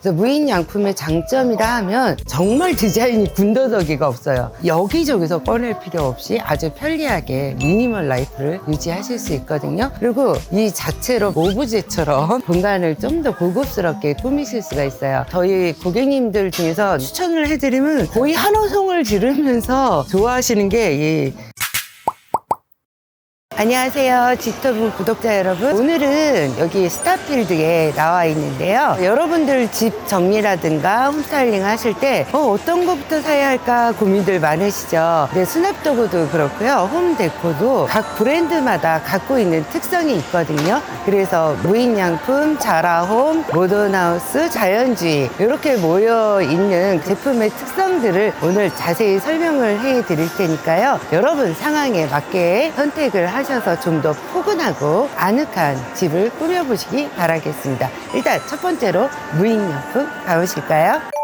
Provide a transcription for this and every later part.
그래서 무인 양품의 장점이라 하면 정말 디자인이 군더더기가 없어요. 여기저기서 꺼낼 필요 없이 아주 편리하게 미니멀 라이프를 유지하실 수 있거든요. 그리고 이 자체로 오브제처럼 공간을 좀 더 고급스럽게 꾸미실 수가 있어요. 저희 고객님들 중에서 추천을 해드리면 거의 한호성을 지르면서 좋아하시는 게이 안녕하세요. 지터브 구독자 여러분. 오늘은 여기 스타필드에 나와 있는데요. 여러분들 집 정리라든가 홈스타일링 하실 때 어, 떤 것부터 사야 할까 고민들 많으시죠. 근데 수납도구도 그렇고요. 홈데코도 각 브랜드마다 갖고 있는 특성이 있거든요. 그래서 무인양품, 자라홈, 모던하우스, 자연주의 이렇게 모여 있는 제품의 특성들을 오늘 자세히 설명을 해 드릴 테니까요. 여러분 상황에 맞게 선택을 하 셔서 좀 더 포근하고 아늑한 집을 꾸며보시기 바라겠습니다. 일단 첫 번째로 무인양품 가보실까요?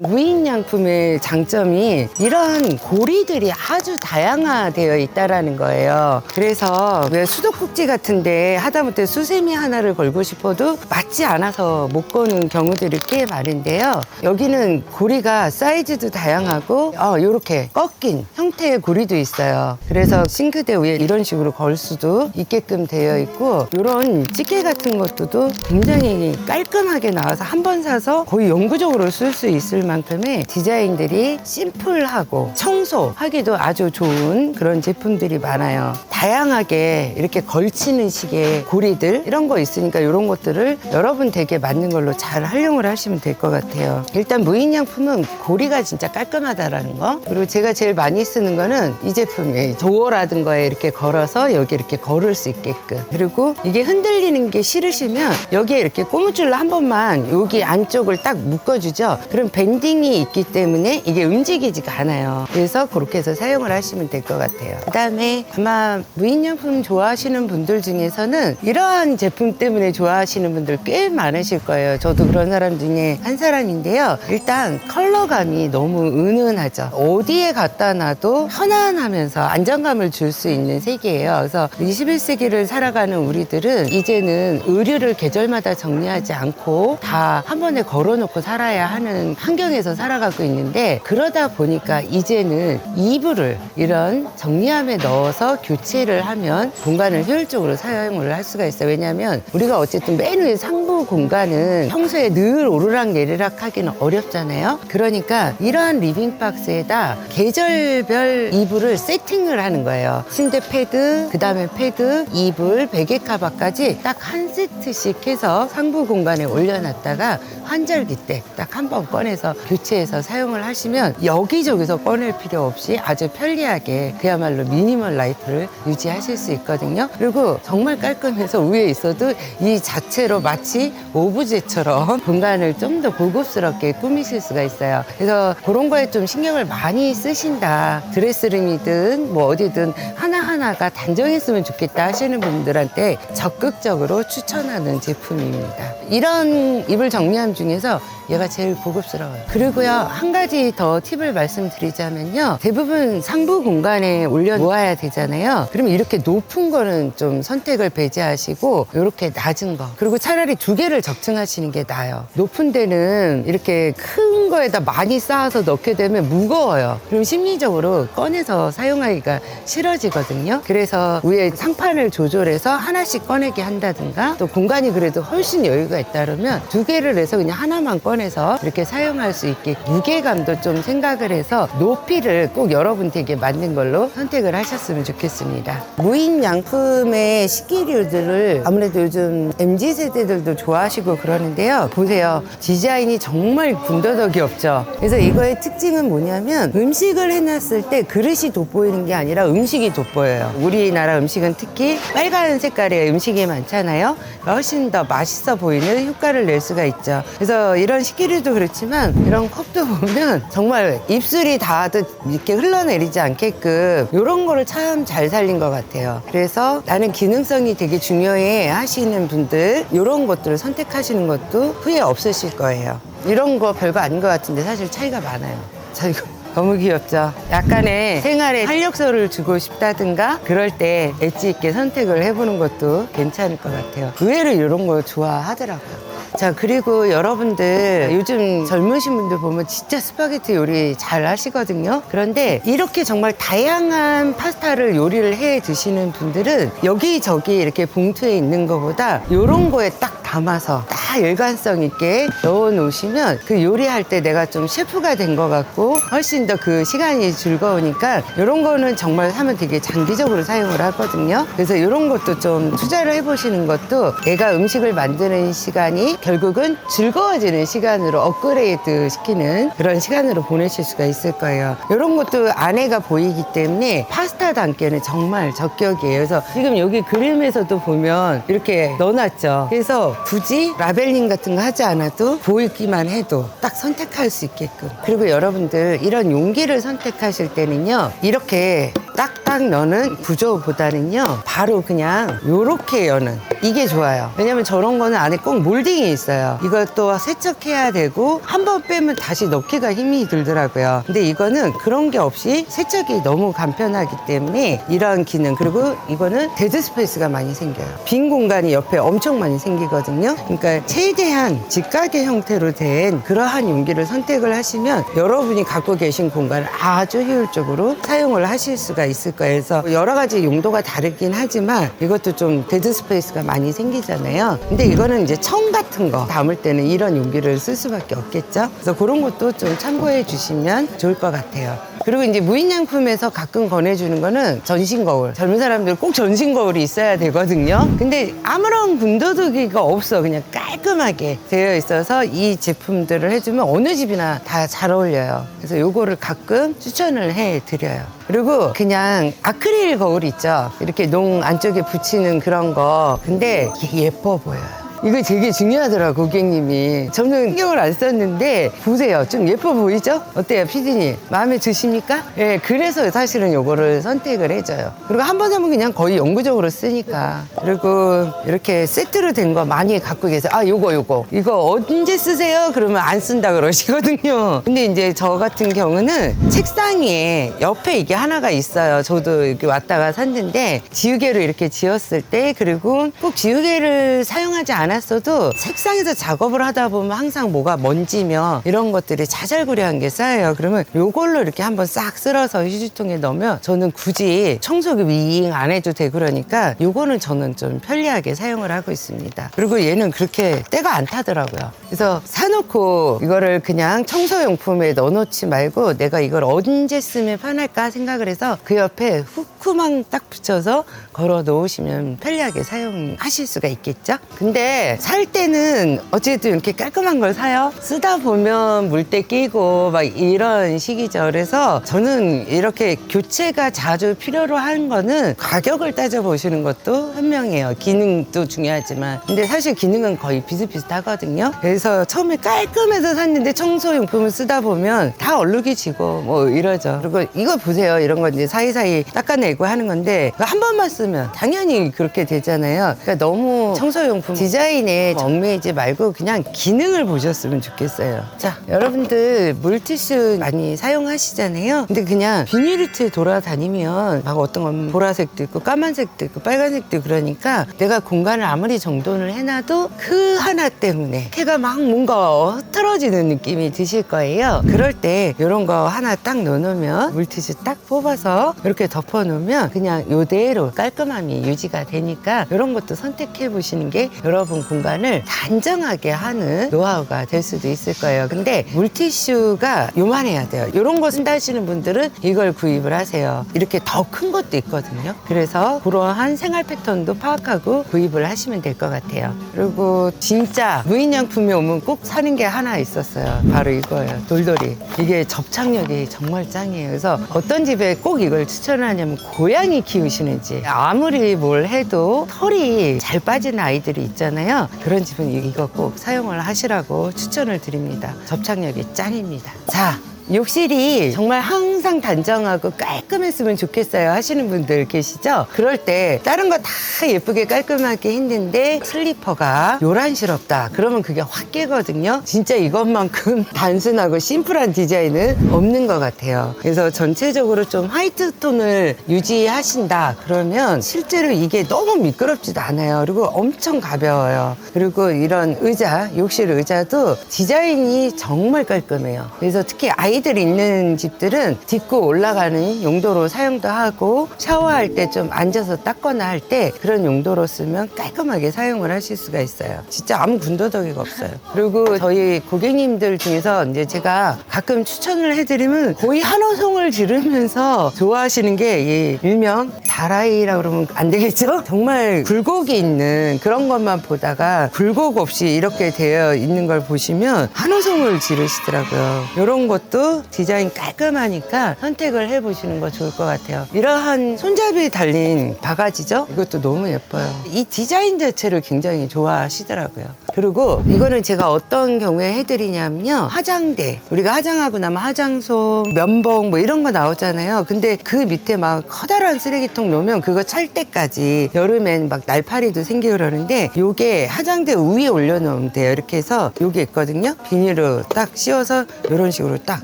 무인양품의 장점이 이런 고리들이 아주 다양화되어 있다라는 거예요. 그래서 왜 수도꼭지 같은데 하다못해 수세미 하나를 걸고 싶어도 맞지 않아서 못 거는 경우들이 꽤 많은데요. 여기는 고리가 사이즈도 다양하고 어, 이렇게 꺾인 형태의 고리도 있어요. 그래서 싱크대 위에 이런 식으로 걸 수도 있게끔 되어 있고 이런 찌개 같은 것도 굉장히 깔끔하게 나와서 한 번 사서 거의 영구적으로 쓸 수 있을 만큼의 디자인들이 심플하고 청소하기도 아주 좋은 그런 제품들이 많아요. 다양하게 이렇게 걸치는 식의 고리들 이런 거 있으니까 이런 것들을 여러분 댁에 맞는 걸로 잘 활용을 하시면 될 것 같아요. 일단 무인양품은 고리가 진짜 깔끔하다라는 거 그리고 제가 제일 많이 쓰는 거는 이 제품이에요. 도어라든 거에 이렇게 걸어서 여기 이렇게 걸을 수 있게끔 그리고 이게 흔들리는 게 싫으시면 여기에 이렇게 고무줄로 한 번만 여기 안쪽을 딱 묶어주죠. 그럼 밴 딩이 있기 때문에 이게 움직이지가 않아요. 그래서 그렇게 해서 사용을 하시면 될 것 같아요. 그 다음에 아마 무인양품 좋아하시는 분들 중에서는 이러한 제품 때문에 좋아하시는 분들 꽤 많으실 거예요. 저도 그런 사람 중에 한 사람인데요. 일단 컬러감이 너무 은은하죠. 어디에 갖다 놔도 편안하면서 안정감을 줄 수 있는 색이에요. 그래서 21세기를 살아가는 우리들은 이제는 의류를 계절마다 정리하지 않고 다 한 번에 걸어놓고 살아야 하는 환경 에서 살아가고 있는데 그러다 보니까 이제는 이불을 이런 정리함에 넣어서 교체를 하면 공간을 효율적으로 사용을 할 수가 있어요. 왜냐하면 우리가 어쨌든 맨 위에 상부 공간은 평소에 늘 오르락 내리락 하기는 어렵잖아요. 그러니까 이러한 리빙 박스에다 계절별 이불을 세팅을 하는 거예요. 침대 패드, 그 다음에 패드, 이불, 베개 카바까지 딱 한 세트씩 해서 상부 공간에 올려놨다가 환절기 때 딱 한 번 꺼내서 교체해서 사용을 하시면 여기저기서 꺼낼 필요 없이 아주 편리하게 그야말로 미니멀 라이프를 유지하실 수 있거든요. 그리고 정말 깔끔해서 위에 있어도 이 자체로 마치 오브제처럼 공간을 좀 더 고급스럽게 꾸미실 수가 있어요. 그래서 그런 거에 좀 신경을 많이 쓰신다. 드레스룸이든 뭐 어디든 하나하나가 단정했으면 좋겠다 하시는 분들한테 적극적으로 추천하는 제품입니다. 이런 이불 정리함 중에서 얘가 제일 고급스러워요. 그리고요, 한 가지 더 팁을 말씀드리자면요. 대부분 상부 공간에 올려 놓아야 되잖아요. 그러면 이렇게 높은 거는 좀 선택을 배제하시고, 이렇게 낮은 거. 그리고 차라리 두 개를 적층하시는 게 나아요. 높은 데는 이렇게 큰 거에다 많이 쌓아서 넣게 되면 무거워요. 그럼 심리적으로 꺼내서 사용하기가 싫어지거든요. 그래서 위에 상판을 조절해서 하나씩 꺼내게 한다든가, 또 공간이 그래도 훨씬 여유가 있다 그러면 두 개를 해서 그냥 하나만 꺼내서 이렇게 사용할 수 있게 무게감도 좀 생각을 해서 높이를 꼭 여러분 댁에 맞는 걸로 선택을 하셨으면 좋겠습니다. 무인 양품의 식기류들을 아무래도 요즘 MZ 세대들도 좋아하시고 그러는데요. 보세요. 디자인이 정말 군더더기 없죠. 그래서 이거의 특징은 뭐냐면 음식을 해놨을 때 그릇이 돋보이는 게 아니라 음식이 돋보여요. 우리나라 음식은 특히 빨간 색깔의 음식이 많잖아요. 훨씬 더 맛있어 보이는 효과를 낼 수가 있죠. 그래서 이런 식기류도 그렇지만 이런 컵도 보면 정말 입술이 닿아도 이렇게 흘러내리지 않게끔 이런 거를 참 잘 살린 것 같아요. 그래서 나는 기능성이 되게 중요해 하시는 분들 이런 것들을 선택하시는 것도 후회 없으실 거예요. 이런 거 별거 아닌 것 같은데 사실 차이가 많아요. 자 이거 너무 귀엽죠? 약간의 생활에 활력소를 주고 싶다든가 그럴 때 엣지 있게 선택을 해보는 것도 괜찮을 것 같아요. 의외로 이런 거 좋아하더라고요. 자, 그리고 여러분들 요즘 젊으신 분들 보면 진짜 스파게티 요리 잘 하시거든요. 그런데 이렇게 정말 다양한 파스타를 요리를 해 드시는 분들은 여기저기 이렇게 봉투에 있는 것보다 이런 거에 딱 담아서 딱 일관성 있게 넣어 놓으시면 그 요리할 때 내가 좀 셰프가 된 것 같고 훨씬 더 그 시간이 즐거우니까 이런 거는 정말 하면 되게 장기적으로 사용을 하거든요. 그래서 이런 것도 좀 투자를 해보시는 것도 내가 음식을 만드는 시간이 결국은 즐거워지는 시간으로 업그레이드 시키는 그런 시간으로 보내실 수가 있을 거예요. 이런 것도 안에가 보이기 때문에 파스타 담기에는 정말 적격이에요. 그래서 지금 여기 그림에서도 보면 이렇게 넣어놨죠. 그래서 굳이 라벨링 같은 거 하지 않아도 보이기만 해도 딱 선택할 수 있게끔. 그리고 여러분들 이런 용기를 선택하실 때는요. 이렇게 딱딱 넣는 구조보다는요. 바로 그냥 요렇게 여는 이게 좋아요. 왜냐면 저런 거는 안에 꼭 몰딩이 있어요. 이것도 세척해야 되고 한 번 빼면 다시 넣기가 힘이 들더라고요. 근데 이거는 그런 게 없이 세척이 너무 간편하기 때문에 이런 기능 그리고 이거는 데드 스페이스가 많이 생겨요. 빈 공간이 옆에 엄청 많이 생기거든요. 그러니까 최대한 직각의 형태로 된 그러한 용기를 선택을 하시면 여러분이 갖고 계신 공간을 아주 효율적으로 사용을 하실 수가 있을 거예요. 그래서 여러 가지 용도가 다르긴 하지만 이것도 좀 데드 스페이스가 많이 생기잖아요. 근데 이거는 이제 청 같은 거 담을 때는 이런 용기를 쓸 수밖에 없겠죠. 그래서 그런 것도 좀 참고해 주시면 좋을 것 같아요. 그리고 이제 무인양품에서 가끔 권해주는 거는 전신 거울. 젊은 사람들 꼭 전신 거울이 있어야 되거든요. 근데 아무런 군더더기가 없어. 그냥 깔끔하게 되어 있어서 이 제품들을 해주면 어느 집이나 다 잘 어울려요. 그래서 요거를 가끔 추천을 해 드려요. 그리고 그냥 아크릴 거울 있죠. 이렇게 농 안쪽에 붙이는 그런 거. 근데 예뻐 보여요. 이거 되게 중요하더라 고객님이. 저는 신경을 안 썼는데 보세요. 좀 예뻐 보이죠? 어때요 피디님? 마음에 드십니까? 예 그래서 사실은 요거를 선택을 해줘요. 그리고 한 번 하면 그냥 거의 영구적으로 쓰니까. 그리고 이렇게 세트로 된 거 많이 갖고 계세요. 아 요거 요거. 이거 언제 쓰세요? 그러면 안 쓴다 그러시거든요. 근데 이제 저 같은 경우는 책상에 옆에 이게 하나가 있어요. 저도 이렇게 왔다가 샀는데 지우개로 이렇게 지었을 때 그리고 꼭 지우개를 사용하지 않 않았어도 책상에서 작업을 하다 보면 항상 뭐가 먼지며 이런 것들이 자잘구레한 게 쌓여요. 그러면 요걸로 이렇게 한번 싹 쓸어서 휴지통에 넣으면 저는 굳이 청소기 윙안 해도 되고 그러니까 요거는 저는 좀 편리하게 사용을 하고 있습니다. 그리고 얘는 그렇게 때가 안 타더라고요. 그래서 사놓고 이거를 그냥 청소용품에 넣어놓지 말고 내가 이걸 언제 쓰면 편할까 생각을 해서 그 옆에 후크만 딱 붙여서 걸어 놓으시면 편리하게 사용하실 수가 있겠죠? 근데 살 때는 어쨌든 이렇게 깔끔한 걸 사요. 쓰다 보면 물때 끼고 막 이런 시기죠. 그래서 저는 이렇게 교체가 자주 필요로 하는 거는 가격을 따져보시는 것도 현명해요. 기능도 중요하지만. 근데 사실 기능은 거의 비슷비슷하거든요. 그래서 처음에 깔끔해서 샀는데 청소용품을 쓰다 보면 다 얼룩이 지고 뭐 이러죠. 그리고 이거 보세요. 이런 거 이제 사이사이 닦아내고 하는 건데 한 번만 쓰면 당연히 그렇게 되잖아요. 그러니까 너무 청소용품 디자인에 얽매이지 말고 그냥 기능을 보셨으면 좋겠어요. 자, 여러분들 물티슈 많이 사용하시잖아요. 근데 그냥 비닐리트에 돌아다니면 막 어떤 건 보라색도 있고 까만색도 있고 빨간색도 있고 그러니까 내가 공간을 아무리 정돈을 해놔도 그 하나 때문에 해가 막 뭔가 흐트러지는 느낌이 드실 거예요. 그럴 때 이런 거 하나 딱 넣어놓으면 물티슈 딱 뽑아서 이렇게 덮어놓으면 그냥 요대로 깔 끔함이 유지가 되니까 이런 것도 선택해 보시는 게 여러분 공간을 단정하게 하는 노하우가 될 수도 있을 거예요. 근데 물티슈가 요만해야 돼요. 이런 거 쓴다 하시는 분들은 이걸 구입을 하세요. 이렇게 더 큰 것도 있거든요. 그래서 그러한 생활 패턴도 파악하고 구입을 하시면 될 것 같아요. 그리고 진짜 무인양품이 오면 꼭 사는 게 하나 있었어요. 바로 이거예요. 돌돌이. 이게 접착력이 정말 짱이에요. 그래서 어떤 집에 꼭 이걸 추천하냐면 고양이 키우시는지 아무리 뭘 해도 털이 잘 빠지는 아이들이 있잖아요. 그런 집은 이거 꼭 사용을 하시라고 추천을 드립니다. 접착력이 짱입니다. 자, 욕실이 정말 항상 단정하고 깔끔했으면 좋겠어요 하시는 분들 계시죠? 그럴 때 다른 거 다 예쁘게 깔끔하게 했는데 슬리퍼가 요란스럽다. 그러면 그게 확 깨거든요. 진짜 이것만큼 단순하고 심플한 디자인은 없는 것 같아요. 그래서 전체적으로 좀 화이트 톤을 유지하신다. 그러면 실제로 이게 너무 미끄럽지도 않아요. 그리고 엄청 가벼워요. 그리고 이런 의자, 욕실 의자도 디자인이 정말 깔끔해요. 그래서 특히 아이 들 있는 집들은 딛고 올라가는 용도로 사용도 하고 샤워할 때 좀 앉아서 닦거나 할 때 그런 용도로 쓰면 깔끔하게 사용을 하실 수가 있어요. 진짜 아무 군더더기가 없어요. 그리고 저희 고객님들 중에서 이제 제가 가끔 추천을 해드리면 거의 한호성을 지르면서 좋아하시는 게 이 일명 다라이라 그러면 안 되겠죠? 정말 굴곡이 있는 그런 것만 보다가 굴곡 없이 이렇게 되어 있는 걸 보시면 한호성을 지르시더라고요. 이런 것도 디자인 깔끔하니까 선택을 해보시는 거 좋을 것 같아요. 이러한 손잡이 달린 바가지죠? 이것도 너무 예뻐요. 이 디자인 자체를 굉장히 좋아하시더라고요. 그리고 이거는 제가 어떤 경우에 해드리냐면요. 화장대. 우리가 화장하고 나면 화장솜, 면봉 뭐 이런 거 나오잖아요. 근데 그 밑에 막 커다란 쓰레기통 놓으면 그거 찰 때까지 여름엔 막 날파리도 생기고 그러는데 요게 화장대 위에 올려놓으면 돼요. 이렇게 해서 요게 있거든요. 비닐로 딱 씌워서 이런 식으로 딱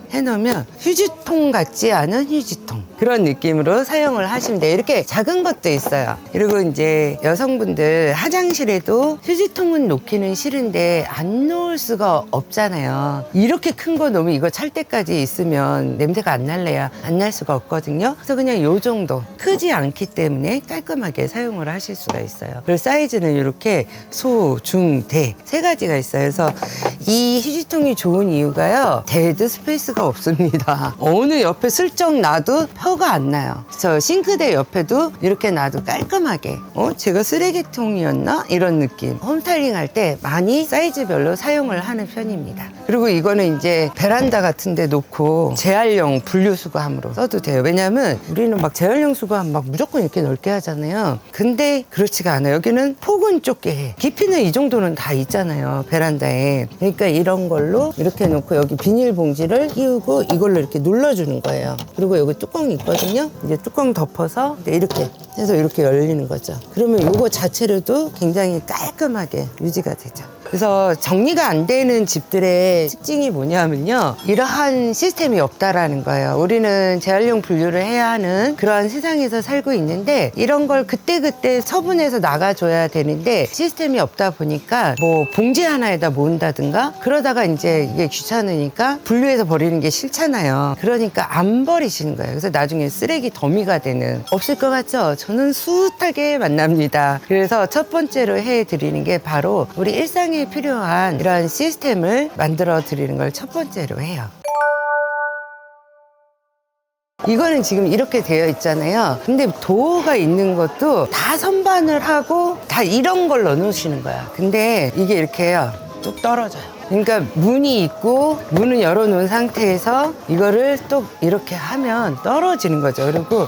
해놓으면 휴지통 같지 않은 휴지통. 그런 느낌으로 사용을 하시면 돼요. 이렇게 작은 것도 있어요. 그리고 이제 여성분들 화장실에도 휴지통은 놓기는 싫은데 안 놓을 수가 없잖아요. 이렇게 큰 거 놓으면 이거 찰 때까지 있으면 냄새가 안 날래야 안 날 수가 없거든요. 그래서 그냥 요 정도 크지 않기 때문에 깔끔하게 사용을 하실 수가 있어요. 그리고 사이즈는 이렇게 소, 중, 대 세 가지가 있어요. 그래서 이 휴지통이 좋은 이유가요. 데드 스페이스가 없습니다. 어느 옆에 슬쩍 놔도 혀가 안 나요. 저 싱크대 옆에도 이렇게 놔도 깔끔하게 어? 제가 쓰레기통이었나? 이런 느낌. 홈스타일링 할 때 많이 사이즈별로 사용을 하는 편입니다. 그리고 이거는 이제 베란다 같은 데 놓고 재활용 분류 수거함으로 써도 돼요. 왜냐면 우리는 막 재활용 수거함 막 무조건 이렇게 넓게 하잖아요. 근데 그렇지가 않아요. 여기는 폭은 좁게 해. 깊이는 이 정도는 다 있잖아요. 베란다에. 그러니까 이런 걸로 이렇게 놓고 여기 비닐봉지를 끼우고 이걸로 이렇게 눌러주는 거예요. 그리고 여기 뚜껑이 있거든요. 이제 뚜껑 덮어서 이렇게 해서 이렇게 열리는 거죠. 그러면 이거 자체로도 굉장히 깔끔하게 유지가 되죠. 그래서 정리가 안 되는 집들의 특징이 뭐냐면요. 이러한 시스템이 없다라는 거예요. 우리는 재활용 분류를 해야 하는 그러한 세상에서 살고 있는데 이런 걸 그때그때 처분해서 나가줘야 되는데 시스템이 없다 보니까 뭐 봉지 하나에다 모은다든가 그러다가 이제 이게 귀찮으니까 분류해서 버리는 게 싫잖아요. 그러니까 안 버리시는 거예요. 그래서 나중에 쓰레기 더미가 되는 없을 것 같죠? 저는 숱하게 만납니다. 그래서 첫 번째로 해드리는 게 바로 우리 일상에 필요한 이런 시스템을 만들어 드리는 걸 첫 번째로 해요. 이거는 지금 이렇게 되어 있잖아요. 근데 도어가 있는 것도 다 선반을 하고 다 이런 걸 넣어놓으시는 거야. 근데 이게 이렇게 해요. 뚝 떨어져요. 그러니까 문이 있고 문을 열어놓은 상태에서 이거를 또 이렇게 하면 떨어지는 거죠. 그리고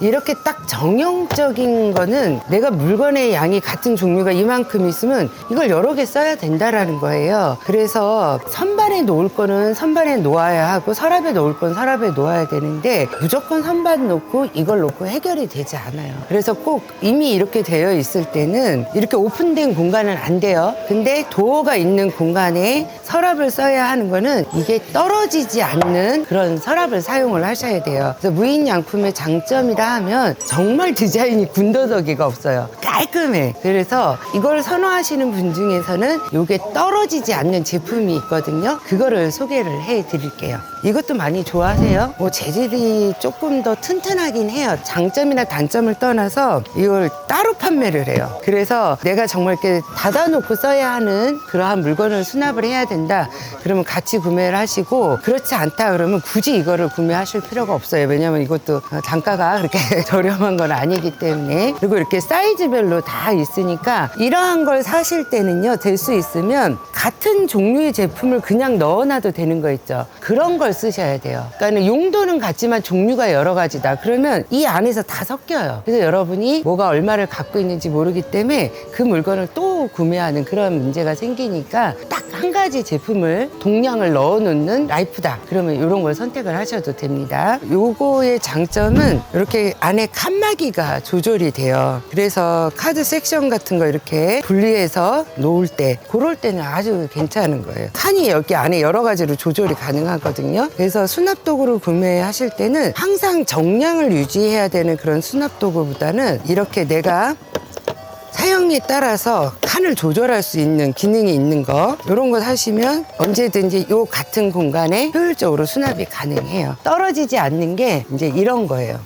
이렇게 딱 정형적인 거는 내가 물건의 양이 같은 종류가 이만큼 있으면 이걸 여러 개 써야 된다라는 거예요. 그래서 선반에 놓을 거는 선반에 놓아야 하고 서랍에 놓을 건 서랍에 놓아야 되는데 무조건 선반 놓고 이걸 놓고 해결이 되지 않아요. 그래서 꼭 이미 이렇게 되어 있을 때는 이렇게 오픈된 공간은 안 돼요. 근데 도어가 있는 공간에 서랍을 써야 하는 거는 이게 떨어지지 않는 그런 서랍을 사용을 하셔야 돼요. 그래서 무인 양품의 장점이라 하면 정말 디자인이 군더더기가 없어요. 깔끔해. 그래서 이걸 선호하시는 분 중에서는 이게 떨어지지 않는 제품이 있거든요. 그거를 소개를 해 드릴게요. 이것도 많이 좋아하세요? 뭐 재질이 조금 더 튼튼하긴 해요. 장점이나 단점을 떠나서 이걸 따로 판매를 해요. 그래서 내가 정말 이렇게 닫아놓고 써야 하는 그러한 물건을 수납을 해야 된다. 그러면 같이 구매를 하시고 그렇지 않다 그러면 굳이 이거를 구매하실 필요가 없어요. 왜냐면 이것도 단가가 그렇게 저렴한 건 아니기 때문에 그리고 이렇게 사이즈별로 다 있으니까 이러한 걸 사실 때는요 될 수 있으면 같은 종류의 제품을 그냥 넣어놔도 되는 거 있죠. 그런 걸 쓰셔야 돼요. 그러니까 용도는 같지만 종류가 여러 가지다. 그러면 이 안에서 다 섞여요. 그래서 여러분이 뭐가 얼마를 갖고 있는지 모르기 때문에 그 물건을 또 구매하는 그런 문제가 생기니까 딱 한 가지 제품을 동량을 넣어 놓는 라이프다. 그러면 이런 걸 선택을 하셔도 됩니다. 요거의 장점은 이렇게 안에 칸막이가 조절이 돼요. 그래서 카드 섹션 같은 거 이렇게 분리해서 놓을 때 그럴 때는 아주 괜찮은 거예요. 칸이 여기 안에 여러 가지로 조절이 가능하거든요. 그래서 수납 도구를 구매하실 때는 항상 정량을 유지해야 되는 그런 수납 도구보다는 이렇게 내가 사용에 따라서 칸을 조절할 수 있는 기능이 있는 거. 이런 거 사시면 언제든지 요 같은 공간에 효율적으로 수납이 가능해요. 떨어지지 않는 게 이제 이런 거예요.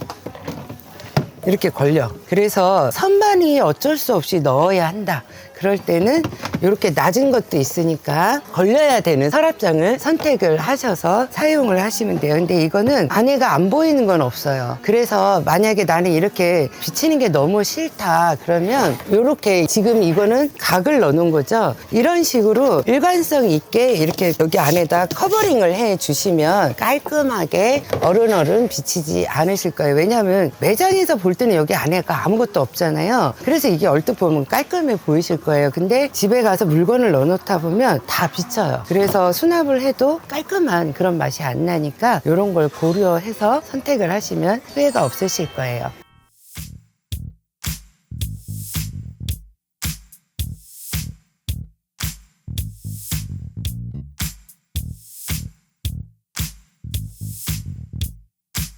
이렇게 걸려. 그래서 선반이 어쩔 수 없이 넣어야 한다 그럴 때는 이렇게 낮은 것도 있으니까 걸려야 되는 서랍장을 선택을 하셔서 사용을 하시면 돼요. 근데 이거는 안에가 안 보이는 건 없어요. 그래서 만약에 나는 이렇게 비치는 게 너무 싫다 그러면 이렇게 지금 이거는 각을 넣는 거죠. 이런 식으로 일관성 있게 이렇게 여기 안에다 커버링을 해 주시면 깔끔하게 어른어른 비치지 않으실 거예요. 왜냐하면 매장에서 볼 때는 여기 안에가 아무것도 없잖아요. 그래서 이게 얼뜻 보면 깔끔해 보이실 거예요. 근데 집에 가서 물건을 넣어놓다 보면 다 비쳐요. 그래서 수납을 해도 깔끔한 그런 맛이 안 나니까 이런 걸 고려해서 선택을 하시면 후회가 없으실 거예요.